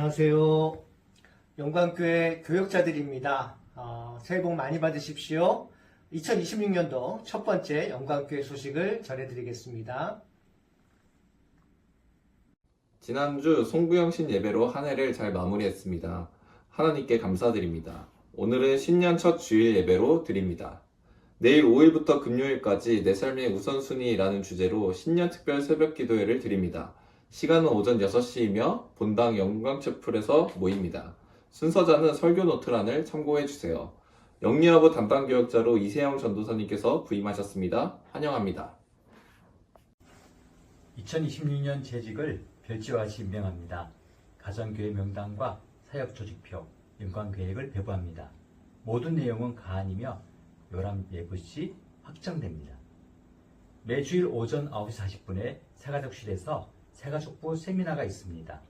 안녕하세요. 영광교회 교역자들입니다. 어, 새해 복 많이 받으십시오. 2026년도 첫 번째 영광교회 소식을 전해드리겠습니다. 지난주 송구영신 예배로 한 해를 잘 마무리했습니다. 하나님께 감사드립니다. 오늘은 신년 첫 주일 예배로 드립니다. 내일 5일부터 금요일까지 내 삶의 우선순위라는 주제로 신년 특별 새벽 기도회를 드립니다. 시간은 오전 6시이며 본당 영광 채플에서 모입니다. 순서자는 설교 노트란을 참고해 주세요. 영리하고 담당 교역자로 이세영 전도사님께서 부임하셨습니다. 환영합니다. 2026년 재직을 별지와시 임명합니다. 가정교회 명단과 사역조직표, 연관계획을 배부합니다. 모든 내용은 가안이며 요람 예부 시 확정됩니다. 매주일 오전 9시 40분에 새가족실에서 새가족부 세미나가 있습니다.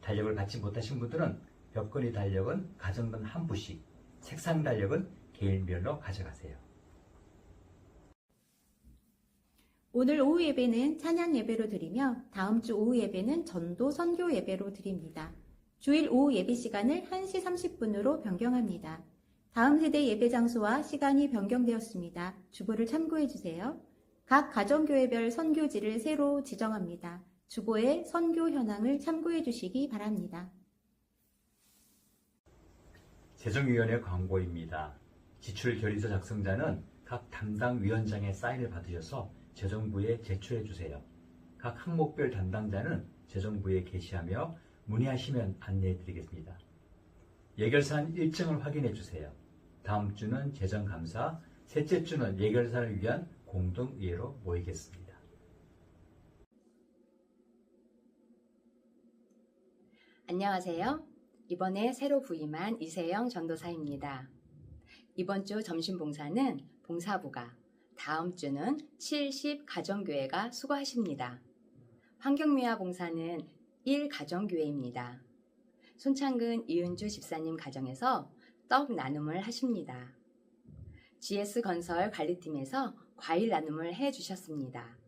달력을 갖지 못하신 분들은 벽걸이 달력은 가정당 한 부씩, 책상 달력은 개인별로 가져가세요. 오늘 오후 예배는 찬양 예배로 드리며 다음 주 오후 예배는 전도 선교 예배로 드립니다. 주일 오후 예배 시간을 1시 30분으로 변경합니다. 다음 세대 예배 장소와 시간이 변경되었습니다. 주보를 참고해 주세요. 각 가정교회별 선교지를 새로 지정합니다. 주보의 선교 현황을 참고해 주시기 바랍니다. 재정위원회 광고입니다. 지출 결의서 작성자는 각 담당 위원장의 사인을 받으셔서 재정부에 제출해 주세요. 각 항목별 담당자는 재정부에 게시하며 문의하시면 안내해 드리겠습니다. 예결산 일정을 확인해 주세요. 다음 주는 재정감사, 셋째 주는 예결산을 위한 공동의회로 모이겠습니다. 안녕하세요. 이번에 새로 부임한 이세영 전도사입니다. 이번 주 점심 봉사는 봉사부가, 다음 주는 70 가정교회가 수고하십니다. 환경미화 봉사는 1 가정교회입니다. 손창근 이은주 집사님 가정에서 떡 나눔을 하십니다. GS 건설 관리팀에서 과일 나눔을 해 주셨습니다.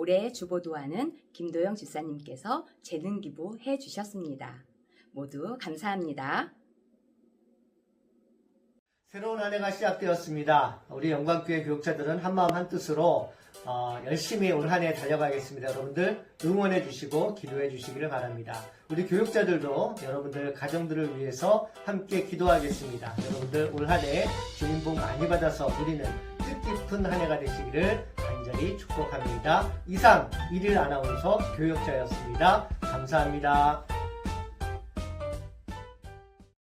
올해 주보도하는 김도영 집사님께서 재능 기부해 주셨습니다. 모두 감사합니다. 새로운 한 해가 시작되었습니다. 우리 영광교회 교육자들은 한마음 한뜻으로 어, 열심히 올 한 해 달려가겠습니다. 여러분들 응원해 주시고 기도해 주시기를 바랍니다. 우리 교육자들도 여러분들 가정들을 위해서 함께 기도하겠습니다. 여러분들 올 한 해 주님 복 많이 받아서 우리는 뜻깊은 한 해가 되시기를 간절히 축복합니다. 이상 일일 아나운서 교육자였습니다. 감사합니다.